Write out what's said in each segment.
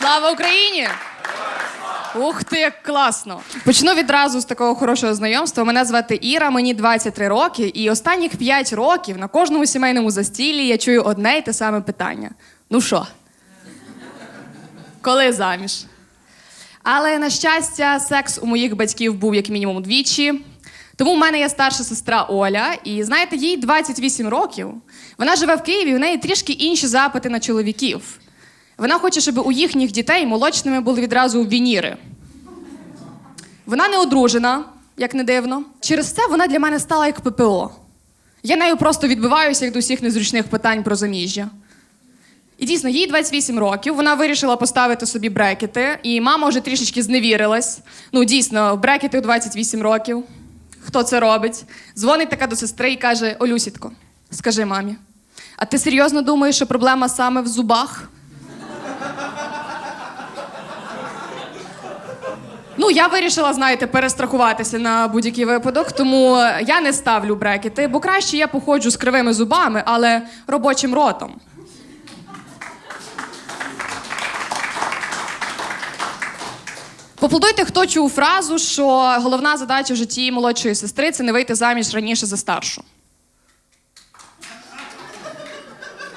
Слава Україні! Ух ти, як класно! Почну відразу з такого хорошого знайомства. Мене звати Іра, мені 23 роки, і останніх 5 років на кожному сімейному застіллі я чую одне й те саме питання: ну що? Коли заміж? Але на щастя, секс у моїх батьків був як мінімум двічі. Тому в мене є старша сестра Оля, і знаєте, їй 28 років. Вона живе в Києві, у неї трішки інші запити на чоловіків. Вона хоче, щоб у їхніх дітей молочними були відразу вініри. Вона не одружена, як не дивно. Через це вона для мене стала як ППО. Я нею просто відбиваюся як до всіх незручних питань про заміжжя. І дійсно, їй 28 років, вона вирішила поставити собі брекети, і мама вже трішечки зневірилась. Ну, дійсно, брекети у 28 років. Хто це робить? Дзвонить така до сестри і каже: Олюсітко, скажи мамі, а ти серйозно думаєш, що проблема саме в зубах? Ну, я вирішила, знаєте, перестрахуватися на будь-який випадок, тому я не ставлю брекети, бо краще я походжу з кривими зубами, але робочим ротом. Поплодуйте, хто чув фразу, що головна задача в житті молодшої сестри це не вийти заміж раніше за старшу.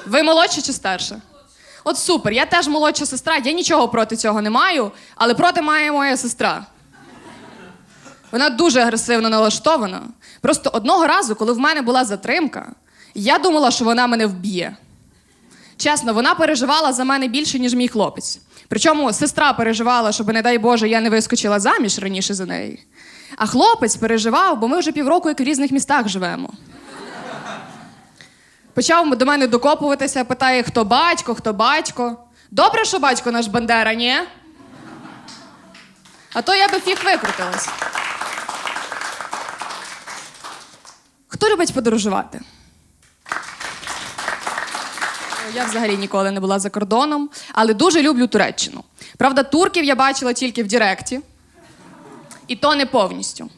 Ви молодша чи старша? От супер, я теж молодша сестра, я нічого проти цього не маю, але проти має моя сестра. Вона дуже агресивно налаштована. Просто одного разу, коли в мене була затримка, я думала, що вона мене вб'є. Чесно, вона переживала за мене більше, ніж мій хлопець. Причому сестра переживала, щоб, не дай Боже, я не вискочила заміж раніше за неї. А хлопець переживав, бо ми вже півроку як в різних містах живемо. Почав до мене докопуватися, питає, хто батько, хто батько. Добре, що батько наш Бандера, ні? А то я би фіг викрутилась. Хто любить подорожувати? Я взагалі ніколи не була за кордоном, але дуже люблю Туреччину. Правда, турків я бачила тільки в Діректі, і то не повністю.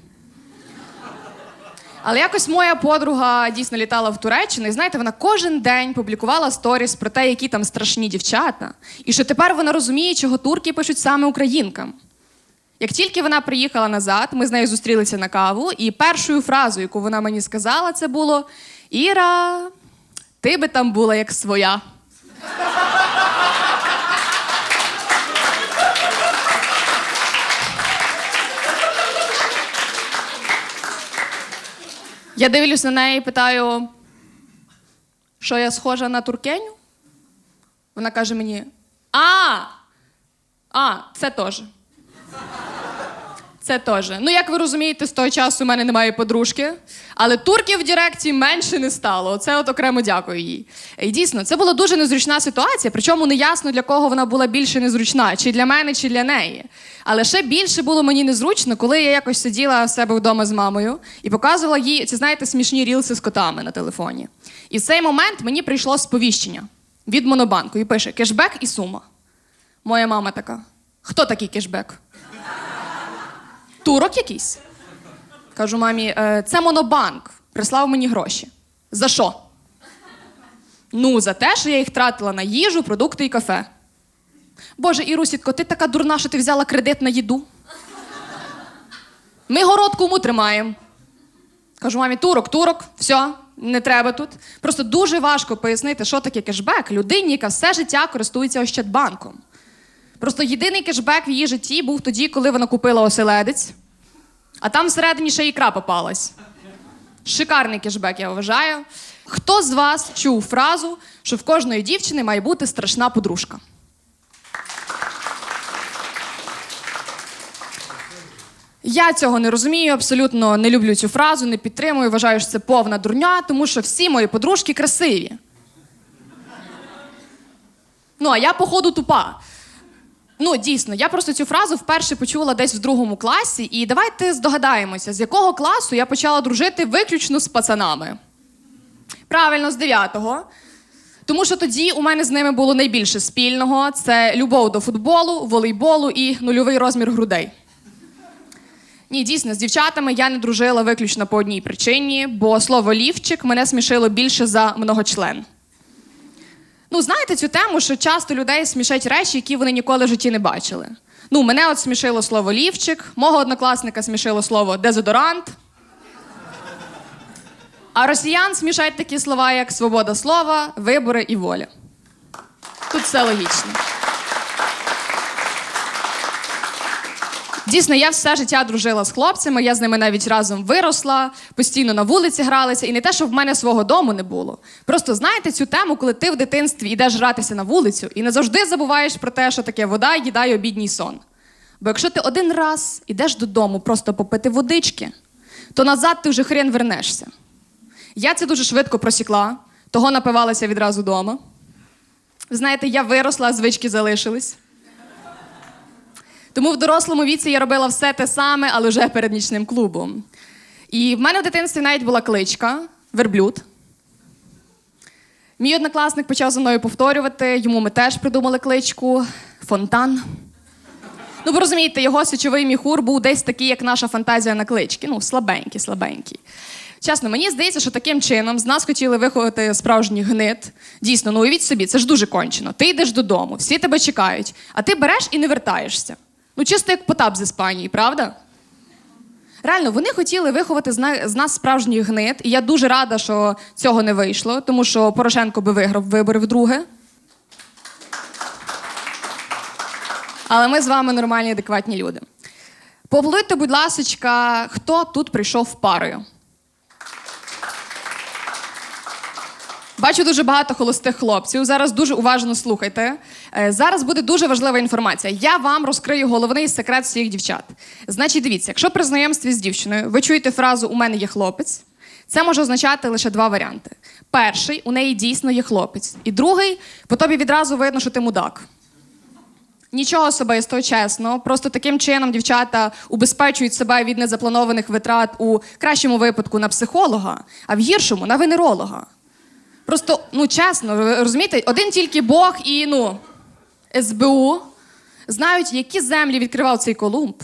Але якось моя подруга дійсно літала в Туреччину, і знаєте, вона кожен день публікувала сторіс про те, які там страшні дівчата, і що тепер вона розуміє, чого турки пишуть саме українкам. Як тільки вона приїхала назад, ми з нею зустрілися на каву, і першою фразою, яку вона мені сказала, це було: Іра, ти би там була як своя. Я дивлюсь на неї і питаю, що я схожа на туркеню? Вона каже мені: А! А, це теж. Це теж. Ну, як ви розумієте, з того часу у мене немає подружки, але турків в Діректі менше не стало. Це от окремо дякую їй. І дійсно, це була дуже незручна ситуація, причому не ясно, для кого вона була більше незручна, чи для мене, чи для неї. Але ще більше було мені незручно, коли я якось сиділа в себе вдома з мамою і показувала їй, ці знаєте, смішні рілси з котами на телефоні. І в цей момент мені прийшло сповіщення від Монобанку і пише: кешбек і сума. Моя мама така: хто такий кешбек? Турок якийсь? Кажу мамі, «Е, це монобанк. Прислав мені гроші. За що? Ну, за те, що я їх тратила на їжу, продукти і кафе. Боже, Ірусітко, ти така дурна, що ти взяла кредит на їду. Ми город кому тримаємо. Кажу, мамі, турок, турок, все, не треба тут. Просто дуже важко пояснити, що таке кешбек людині, яка все життя користується Ощадбанком. Просто єдиний кешбек в її житті був тоді, коли вона купила оселедець, а там всередині ще ікра попалась. Шикарний кешбек, я вважаю. Хто з вас чув фразу, що в кожної дівчини має бути страшна подружка? Я цього не розумію, абсолютно не люблю цю фразу, не підтримую, вважаю, що це повна дурня, тому що всі мої подружки красиві. Ну, а я, походу, тупа. Ну, дійсно, я просто цю фразу вперше почула десь в другому класі, і давайте здогадаємося, з якого класу я почала дружити виключно з пацанами. Правильно, з 9-го. Тому що тоді у мене з ними було найбільше спільного: це любов до футболу, волейболу і нульовий розмір грудей. Ні, дійсно, з дівчатами я не дружила виключно по одній причині, бо слово лівчик мене смішило більше за многочлен. Ну, знаєте цю тему, що часто людей смішать речі, які вони ніколи в житті не бачили. Ну, мене от смішило слово лівчик, мого однокласника смішило слово дезодорант. А росіян смішають такі слова, як свобода слова, вибори і воля. Тут все логічно. Дійсно, я все життя дружила з хлопцями, я з ними навіть разом виросла, постійно на вулиці гралися, і не те, що в мене свого дому не було. Просто знаєте цю тему, коли ти в дитинстві йдеш гратися на вулицю і не завжди забуваєш про те, що таке вода, їда й обідній сон. Бо якщо ти один раз йдеш додому просто попити водички, то назад ти вже хрен вернешся. Я це дуже швидко просікла, того напивалася відразу вдома. Знаєте, я виросла, звички залишились. Тому в дорослому віці я робила все те саме, але вже перед нічним клубом. І в мене в дитинстві навіть була кличка верблюд. Мій однокласник почав за мною повторювати, йому ми теж придумали кличку Фонтан. Ну, ви розумієте, його сечовий міхур був десь такий, як наша фантазія на клички. Ну, слабенький, слабенький. Чесно, мені здається, що таким чином з нас хотіли виховати справжній гнит. Дійсно, ну уявіть собі, це ж дуже кончено. Ти йдеш додому, всі тебе чекають, а ти береш і не вертаєшся. Ну, чисто як Потап з Іспанії, правда? Реально, вони хотіли виховати з нас справжній гнит, і я дуже рада, що цього не вийшло, тому що Порошенко би виграв вибори вдруге. Але ми з вами нормальні, адекватні люди. Поаплодуйте, будь ласочка, хто тут прийшов парою. Бачу дуже багато холостих хлопців. Зараз дуже уважно слухайте. Е, Зараз буде дуже важлива інформація. Я вам розкрию головний секрет всіх дівчат. Значить, дивіться, якщо при знайомстві з дівчиною ви чуєте фразу У мене є хлопець, це може означати лише два варіанти: перший у неї дійсно є хлопець, і другий по тобі відразу видно, що ти мудак. Нічого особистого, чесно. Просто таким чином дівчата убезпечують себе від незапланованих витрат у кращому випадку на психолога, а в гіршому на венеролога. Просто, ну чесно, розумієте, один тільки Бог і ну, СБУ знають, які землі відкривав цей Колумб,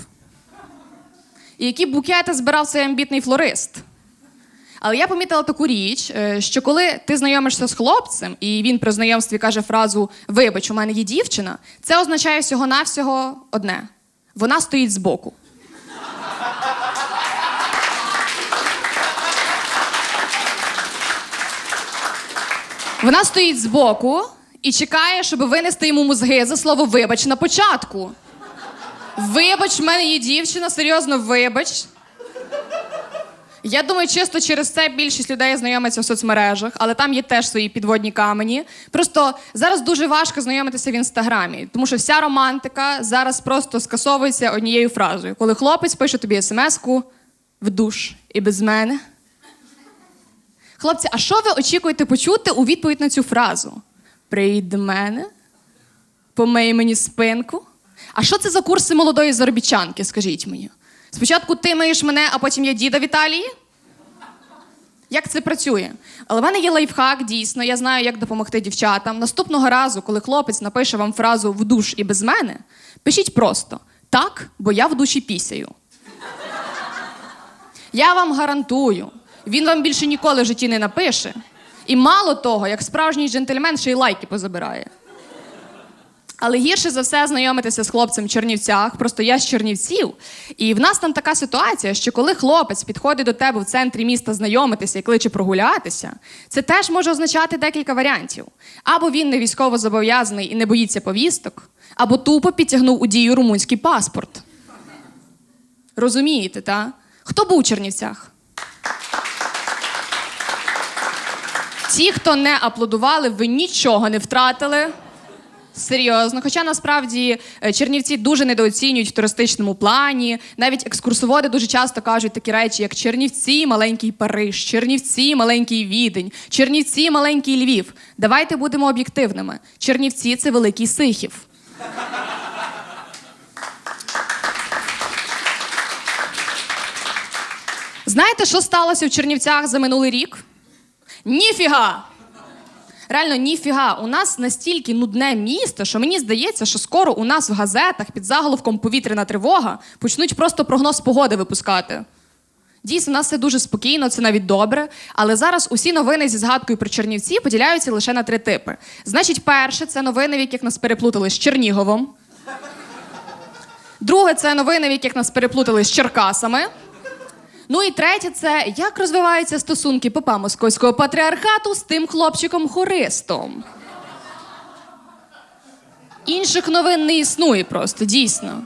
і які букети збирав цей амбітний флорист. Але я помітила таку річ, е, що коли ти знайомишся з хлопцем, і він при знайомстві каже фразу Вибач, у мене є дівчина, це означає всього-навсього одне: вона стоїть збоку. Вона стоїть збоку і чекає, щоб винести йому мозги за слово вибач на початку. Вибач, в мене є дівчина, серйозно, вибач. Я думаю, чисто через це більшість людей знайомиться в соцмережах, але там є теж свої підводні камені. Просто зараз дуже важко знайомитися в інстаграмі, тому що вся романтика зараз просто скасовується однією фразою. Коли хлопець пише тобі смс-ку в душ і без мене. Хлопці, а що ви очікуєте почути у відповідь на цю фразу? Приїдь до мене, помий мені спинку. А що це за курси молодої заробітчанки, скажіть мені? Спочатку ти миєш мене, а потім я діда в Італії? Як це працює? Але в мене є лайфхак, дійсно, я знаю, як допомогти дівчатам. Наступного разу, коли хлопець напише вам фразу в душ і без мене, пишіть просто так, бо я в душі пісяю. Я вам гарантую, він вам більше ніколи в житті не напише. І мало того, як справжній джентльмен, ще й лайки позабирає. Але гірше за все знайомитися з хлопцем в Чернівцях. Просто я з Чернівців. І в нас там така ситуація, що коли хлопець підходить до тебе в центрі міста знайомитися і кличе прогулятися, це теж може означати декілька варіантів. Або він не військово зобов'язаний і не боїться повісток, або тупо підтягнув у дію румунський паспорт. Розумієте, та? Хто був у Чернівцях? Ті, хто не аплодували, ви нічого не втратили. Серйозно, хоча насправді е, Чернівці дуже недооцінюють в туристичному плані. Навіть екскурсоводи дуже часто кажуть такі речі, як Чернівці, маленький Париж, Чернівці, маленький Відень, Чернівці, маленький Львів. Давайте будемо об'єктивними. Чернівці це великий Сихів. Знаєте, що сталося в Чернівцях за минулий рік? Ніфіга! Реально, ніфіга, у нас настільки нудне місто, що мені здається, що скоро у нас в газетах під заголовком повітряна тривога почнуть просто прогноз погоди випускати. Дійсно, у нас все дуже спокійно, це навіть добре. Але зараз усі новини зі згадкою про Чернівці поділяються лише на три типи. Значить, перше це новини, в яких нас переплутали з Черніговом. Друге це новини, в яких нас переплутали з Черкасами. Ну і третє це як розвиваються стосунки попа московського патріархату з тим хлопчиком-хористом. Інших новин не існує просто, дійсно.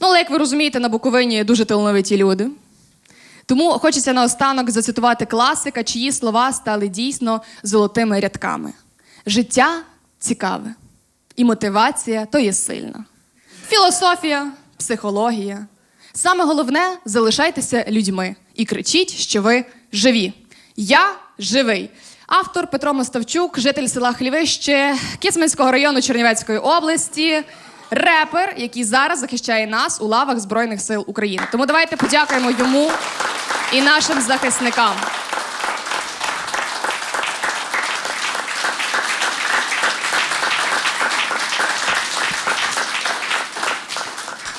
Ну, але як ви розумієте, на Буковині дуже талановиті люди. Тому хочеться наостанок зацитувати класика, чиї слова стали дійсно золотими рядками. Життя цікаве, і мотивація то є сильна. Філософія, психологія. Саме головне залишайтеся людьми і кричіть, що ви живі. Я живий. Автор Петро Моставчук, житель села Хлівище Кіцманського району Чернівецької області, репер, який зараз захищає нас у лавах Збройних сил України. Тому давайте подякуємо йому і нашим захисникам.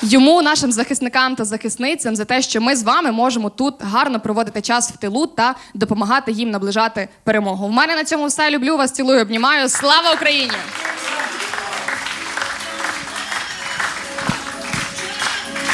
Йому, нашим захисникам та захисницям, за те, що ми з вами можемо тут гарно проводити час в тилу та допомагати їм наближати перемогу. В мене на цьому все люблю вас, цілую, обнімаю. Слава Україні!